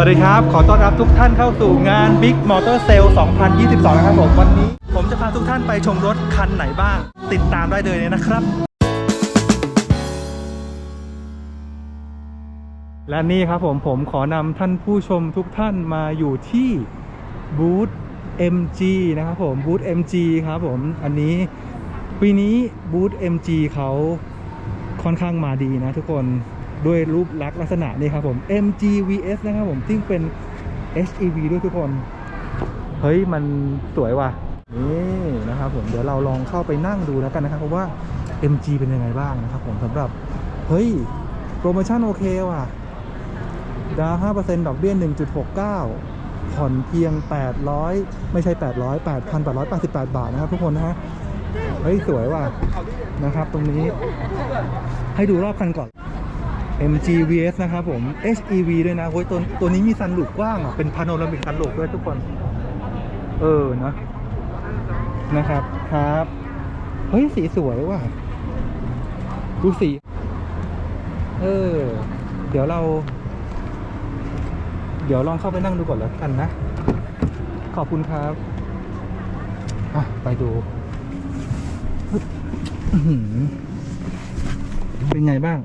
สวัสดีครับ ขอต้อนรับทุกท่านเข้าสู่งาน Big Motor Sale 2022 นะครับผม วันนี้ ผมจะพาทุกท่านไปชมรถคันไหนบ้าง ติดตามได้เลยนะครับ และนี่ครับผมผมขอนำท่านผู้ชมทุกท่านมาอยู่ที่บูธ MG นะครับผมบูธ MG ครับผม อันนี้ปีนี้บูธ MG เขาค่อนข้างมาดีนะทุกคน ด้วยรูปลักษณ์ลักษณะนี่ครับผม MG VS นะครับผมซึ่งเป็น HEV ด้วยทุกคน เฮ้ย มันสวยว่ะ นี่นะครับผมเดี๋ยวเราลองเข้าไปนั่งดูแล้วกันนะครับว่า MG เป็นยังไงบ้างนะครับผมสำหรับ เฮ้ย โปรโมชั่นโอเคว่ะ ดาว5%ดอกเบี้ย1.69ผ่อนเพียง 800 ไม่ใช่ 800 8,888 บาทนะครับทุกคนนะฮะ เฮ้ย สวยว่ะนะครับตรงนี้ให้ดูรอบคันก่อน MG VS นะครับผม HEV ด้วยนะเฮ้ยตัวตัวนี้มีซันลูปกว้างอะเป็นพาโนรามิกซันลูปด้วยทุกคน เออนะนะครับครับ เฮ้ย สีสวยว่ะดูสี เออ เดี๋ยวเรา เดี๋ยวลองเข้าไปนั่งดูก่อนแล้วกันนะ ขอบคุณครับอะไปดู เป็นไงบ้าง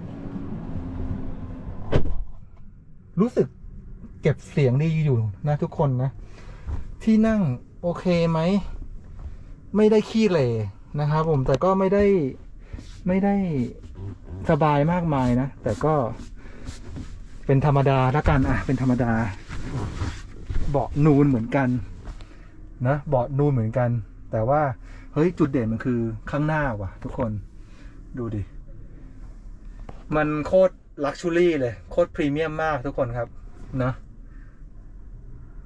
รู้สึกเก็บเสียงดีอยู่นะทุกคนนะ ที่นั่งโอเคไหม ไม่ได้ขี้เหร่นะครับผมแต่ก็ไม่ได้ไม่ได้สบายมากมายนะ แต่ก็เป็นธรรมดาละกันอะเป็นธรรมดา เบาะนูนเหมือนกัน นะเบาะนูนเหมือนกัน แต่ว่าเฮ้ยจุดเด่นมันคือข้างหน้าว่ะ ทุกคนดูดิ มันโคตร ลักชูรี่เลย โคตรพรีเมียมมากทุกคนครับนะ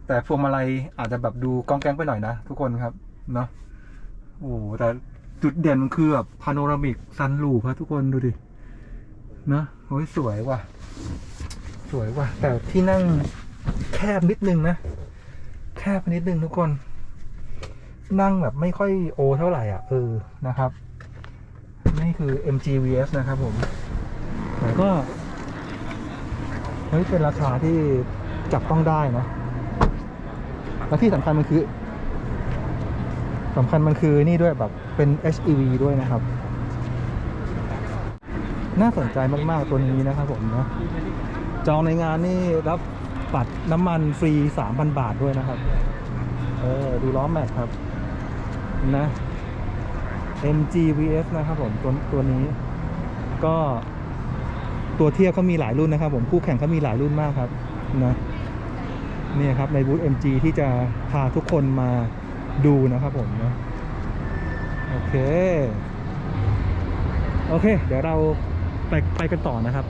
แต่พวงมาลัยอาจจะแบบดูกองแกงไปหน่อยนะทุกคนครับเนาะโอ้แต่จุดเด่นมันคือแบบพาโนรามิกซันลูปครับทุกคนดูดินะโอ้ยสวยว่ะ สวยว่ะ แต่ที่นั่งแคบนิดนึงนะ แคบไปนิดนึงทุกคน นั่งแบบไม่ค่อยโอเท่าไหร่อะ เออนะครับ นี่คือ MGVS นะครับผมแต่ก็ เฮ้ยเป็นราคาที่จับต้องได้นะและที่สำคัญมันคือสำคัญมันคือนี่ด้วยแบบเป็น HEV ด้วยนะครับ น่าสนใจมาก ๆ ตัวนี้นะครับผมนะจองในงานนี่รับปัดน้ำมันฟรี 3,000 บาทด้วยนะครับ เออ ดูล้อแม็กครับ นะ MGVS นะครับผมตัวตัวนี้ก็ ตัวเทียบเขามีหลายรุ่นนะครับ ผมคู่แข่งเขามีหลายรุ่นมากครับนะนี่ครับในบูธ MG ที่จะพาทุกคนมาดูนะครับผมนะโอเค โอเค เดี๋ยวเราไปไปกันต่อนะครับ